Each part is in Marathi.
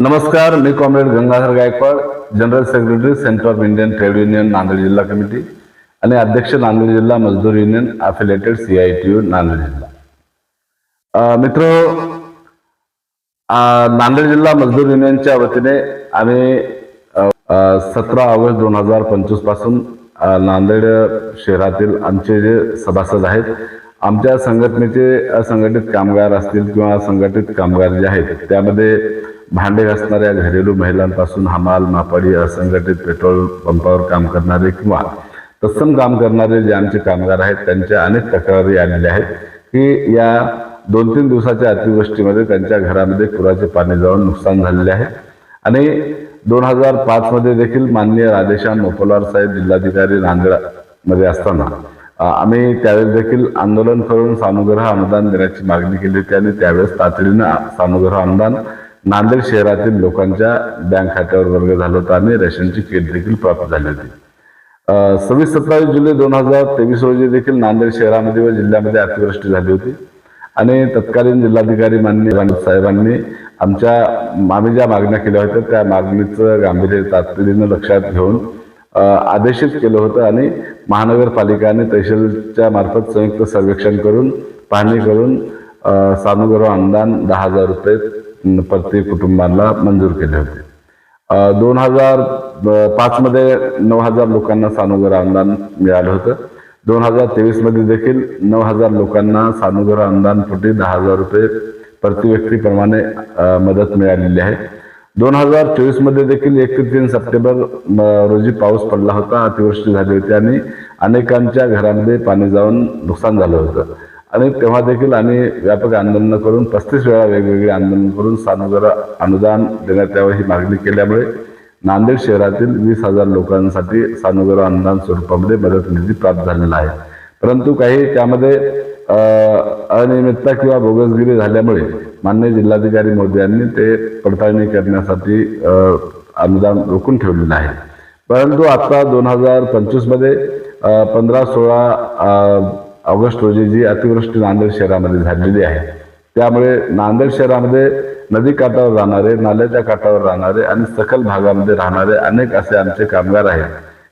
नमस्कार मी comrade Gangadhar Gaikwad general secretary centre of Indian trade union Nanded जिल्हा कमिटी आणि अध्यक्ष नांदेड जिल्हा मजदूर union affiliated C I T U Nanded जिल्हा. मित्र नांदेड जिल्हा मजदूर युनियनच्या वतीने आम्ही सतरा ऑगस्ट दोन हजार पंचवीसपासून नांदेड शहरातील आमचे जे सभासद आहेत आमच्या संघटनेचे असंघटित कामगार असतील किंवा संघटित कामगार जे आहेत त्यामध्ये भांडे घासणाऱ्या घरेलू महिलांपासून हमाल मापाडी असंघटित पेट्रोल पंपावर काम करणारे किंवा तत्सम काम करणारे जे आमचे कामगार आहेत त्यांच्या अनेक तक्रारी आलेल्या आहेत की या दोन तीन दिवसाच्या अतिवृष्टीमध्ये त्यांच्या घरामध्ये पुराचे पाणी जाऊन नुकसान झालेले आहे. आणि दोन हजार पाच मध्ये देखील माननीय राधेश्याम मोपलवार साहेब जिल्हाधिकारी नांदेडमध्ये असताना आम्ही त्यावेळेस देखील आंदोलन करून सानुग्रह अनुदान देण्याची मागणी केली होती आणि त्यावेळेस तातडीनं सानुग्रह अनुदान नांदेड शहरातील लोकांच्या बँक खात्यावर वर्ग झालं होतं आणि रेशनची किट देखील प्राप्त झाली होती. सव्वीस सत्तावीस जुलै दोन हजार तेवीस रोजी देखील नांदेड शहरामध्ये व जिल्ह्यामध्ये अतिवृष्टी झाली होती. आणि तत्कालीन जिल्हाधिकारी माननीय साहेबांनी आमच्या आम्ही ज्या मागण्या केल्या होत्या त्या मागणीचं गांभीर्य तातडीनं लक्षात घेऊन आदेशित केलं होतं आणि महानगरपालिकाने तहसीलच्या मार्फत संयुक्त सर्वेक्षण करून पाहणी करून अ, सानुग्रह अनुदान दहा हजार रुपये अं, कुटुंबांना मंजूर केले होते. दोन हजार पाच मध्ये नऊ हजार लोकांना सानुग्रह अनुदान मिळालं होतं. दोन हजार तेवीसमध्ये देखील नऊ हजार लोकांना सानुग्रह अनुदान पोटी दहा हजार रुपये प्रति व्यक्तीप्रमाणे मदत मिळालेली आहे. दोन हजार चोवीसमध्ये देखील एक ते तीन सप्टेंबर म, रोजी पाऊस पडला होता अतिवृष्टी झाली होती आणि अनेकांच्या घरामध्ये पाणी जाऊन नुकसान झालं होतं. आणि तेव्हा देखील आम्ही व्यापक आंदोलनं करून पस्तीस वेळा वेगवेगळे आंदोलन करून सानुग्रह अनुदान देण्यात यावं ही मागणी केल्यामुळे नांदेड शहरातील वीस हजार लोकांसाठी सानुग्रह अनुदान स्वरूपामध्ये मदत निधी प्राप्त झालेला आहे. परंतु काही त्यामध्ये अनियमितता किंवा बोगसगिरी झाल्यामुळे मान्य जिल्हाधिकारी मोदी यांनी ते पडताळणी करण्यासाठी अनुदान रोखून ठेवलेलं आहे. परंतु आता दोन हजार पंचवीसमध्ये पंधरा सोळा ऑगस्ट रोजी जी अतिवृष्टी नांदेड शहरामध्ये झालेली आहे त्यामुळे नांदेड शहरामध्ये नदी काठावर राहणारे नाल्याच्या काठावर राहणारे आणि सखल भागामध्ये राहणारे अनेक असे आमचे कामगार आहेत.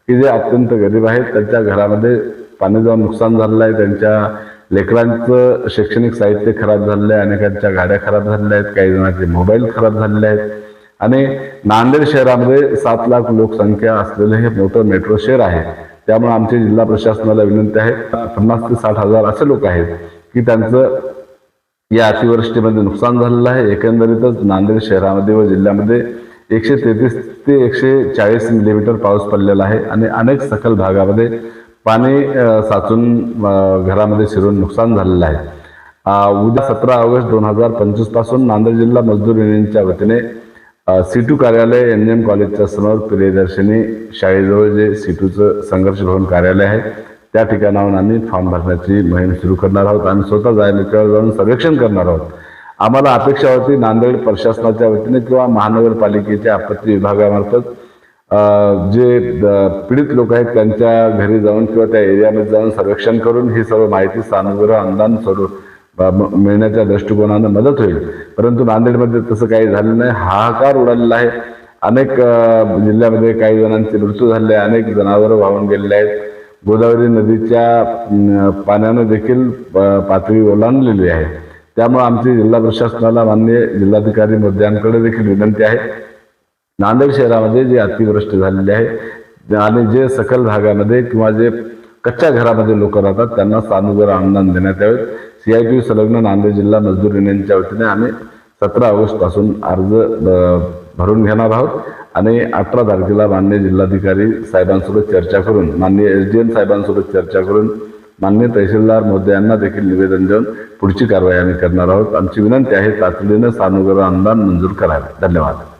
की जे अत्यंत गरीब आहेत त्यांच्या घरामध्ये पाणी जाऊन नुकसान झालेलं आहे त्यांच्या लेकरांचं शैक्षणिक साहित्य खराब झालेलं आहे अनेकांच्या गाड्या खराब झालेल्या आहेत काही जणांचे मोबाईल खराब झालेले आहेत. आणि नांदेड शहरामध्ये सात लाख लोकसंख्या असलेलं हे मोठं मेट्रो शहर आहे. त्यामुळे आमच्या जिल्हा प्रशासनाला विनंती आहे पन्नास ते साठ हजार असे लोक आहेत की त्यांचं या अतिवृष्टीमध्ये नुकसान झालेलं आहे. एकंदरीतच नांदेड शहरामध्ये व जिल्ह्यामध्ये एकशे तेहतीस ते एकशे चाळीस मिलीमीटर पाऊस पडलेला आहे आणि अनेक सखल भागामध्ये पाणी साचून घरामध्ये शिरून नुकसान झालेलं आहे. उद्या सतरा ऑगस्ट दोन हजार पंचवीसपासून नांदेड जिल्हा मजदूर युनियनच्या वतीने सीटू कार्यालय एन एम कॉलेजच्या समोर प्रियदर्शनी शाळेजवळ जे सीटूचं संघर्ष भवन कार्यालय आहे त्या ठिकाणाहून आम्ही फॉर्म भरण्याची मोहीम सुरू करणार आहोत. आणि स्वतः जायला जाऊन सर्वेक्षण करणार आहोत. आम्हाला अपेक्षा होती नांदेड प्रशासनाच्या वतीने किंवा महानगरपालिकेच्या आपत्ती विभागामार्फत जे द- पीडित लोक आहेत त्यांच्या घरी जाऊन किंवा त्या एरियामध्ये जाऊन सर्वेक्षण करून ही सर्व माहिती सानुग्रह अनुदान स्वरूप मिळण्याच्या दृष्टिकोनानं मदत होईल. परंतु नांदेडमध्ये तसं काही झालं नाही. हाहाकार उडालेला आहे. अनेक जिल्ह्यामध्ये काही जणांचे मृत्यू झाले. आहे अनेक जनावरं वाहून गेलेले आहेत. गोदावरी नदीच्या पाण्यानं देखील पातळी ओलांडलेली आहे. त्यामुळे आमची जिल्हा प्रशासनाला मान्य जिल्हाधिकारी मोद्यांकडे देखील विनंती आहे. नांदेड शहरामध्ये जे अतिवृष्टी झालेली आहे आणि जे सकल भागामध्ये किंवा जे कच्च्या घरामध्ये लोक राहतात त्यांना सानुग्रह अनुदान देण्यात यावेत. सीआयटी संलग्न नांदेड जिल्हा मजदूर युनियनच्या वतीने आम्ही सतरा ऑगस्टपासून अर्ज भरून घेणार आहोत. आणि अठरा तारखेला मान्य जिल्हाधिकारी साहेबांसोबत चर्चा करून माननीय एस डी एम साहेबांसोबत चर्चा करून मान्य तहसीलदार मोदी यांना देखील निवेदन देऊन पुढची कारवाई आम्ही करणार आहोत. आमची विनंती आहे तातडीनं सानुग्रह अनुदान मंजूर करावे. धन्यवाद.